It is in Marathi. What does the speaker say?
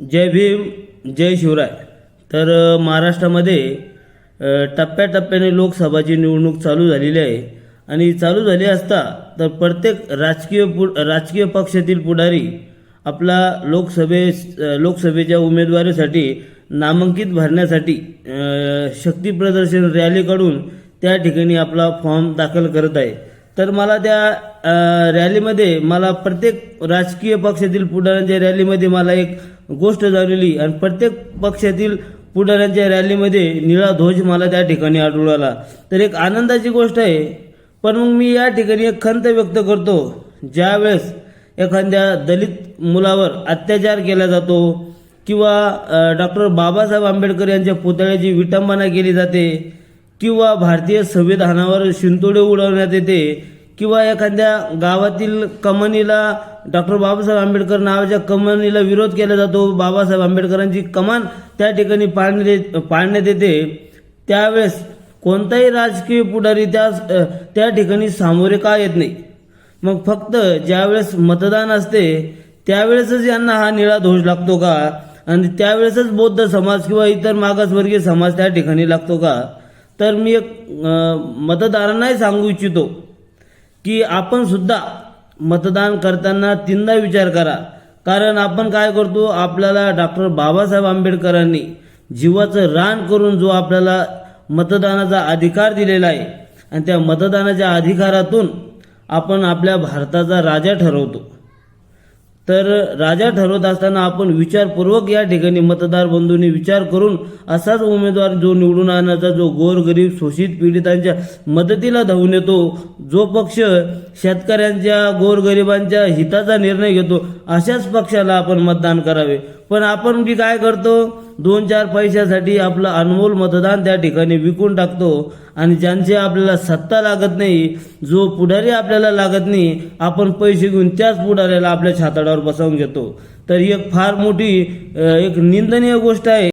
जय भीम जय शिवराय. तर महाराष्ट्रामध्ये टप्प्याटप्प्याने लोकसभाची निवडणूक चालू झालेली आहे. आणि चालू झाली असता तर प्रत्येक राजकीय पु राजकीय पक्षातील पुढारी आपला लोकसभे लोकसभेच्या उमेदवारीसाठी नामांकित भरण्यासाठी शक्तीप्रदर्शन रॅली काढून त्या ठिकाणी आपला फॉर्म दाखल करत आहे. तर मला त्या रॅलीमध्ये मला प्रत्येक राजकीय पक्षातील पुढाऱ्यांच्या रॅलीमध्ये मला एक गोष्ट जाणवली आणि प्रत्येक पक्षातील पुढाऱ्यांच्या रॅलीमध्ये निळा ध्वज मला त्या ठिकाणी आढळून आला. तर एक आनंदाची गोष्ट आहे पण मग मी या ठिकाणी एक खंत व्यक्त करतो. ज्यावेळेस एखाद्या दलित मुलावर अत्याचार केला जातो किंवा डॉक्टर बाबासाहेब आंबेडकर यांच्या पुतळ्याची विटंबना केली जाते किंवा भारतीय संविधानावर शिंतोडे उडवण्यात येते किंवा एखाद्या गावातील कमानीला डॉक्टर बाबासाहेब आंबेडकर नावाच्या कमानीला विरोध केला जातो बाबासाहेब आंबेडकरांची कमान त्या ठिकाणी पाडण्यात पाडण्यात येते. त्यावेळेस कोणताही राजकीय पुढारी त्या त्या ठिकाणी सामोरे का येत नाही? मग फक्त ज्यावेळेस मतदान असते त्यावेळेसच यांना हा निळा ध्वज लागतो का? आणि त्यावेळेसच बौद्ध समाज किंवा इतर मागासवर्गीय समाज त्या ठिकाणी लागतो का? तर मी एक मतदारांनाही सांगू इच्छितो की आपण सुद्धा मतदान करताना तीनदा विचार करा. कारण आपण काय करतो आपल्याला डॉक्टर बाबासाहेब आंबेडकरांनी जीवाचं रान करून जो आपल्याला मतदानाचा अधिकार दिलेला आहे आणि त्या मतदानाच्या अधिकारातून आपण आपल्या भारताचा राजा ठरवतो. तर राजा ठरवत असताना आपण विचारपूर्वक या ठिकाणी मतदार बंधूंनी विचार करून असाच उमेदवार जो निवडून आणण्याचा जो गोरगरीब शोषित पीडितांच्या मदतीला धावून येतो जो पक्ष शेतकऱ्यांच्या गोरगरिबांच्या हिताचा निर्णय घेतो अशाच पक्षाला आपण मतदान करावे. पण आपण बी काय करतो? दोन चार पैशासाठी आपलं अनमोल मतदान त्या ठिकाणी विकून टाकतो आणि ज्यांची आपल्याला सत्ता लागत नाही जो पुढारी आपल्याला लागत नाही आपण पैसे घेऊन त्याच पुढाऱ्याला आपल्या छाताडावर बसवून घेतो. तर ही एक फार मोठी एक निंदनीय गोष्ट आहे.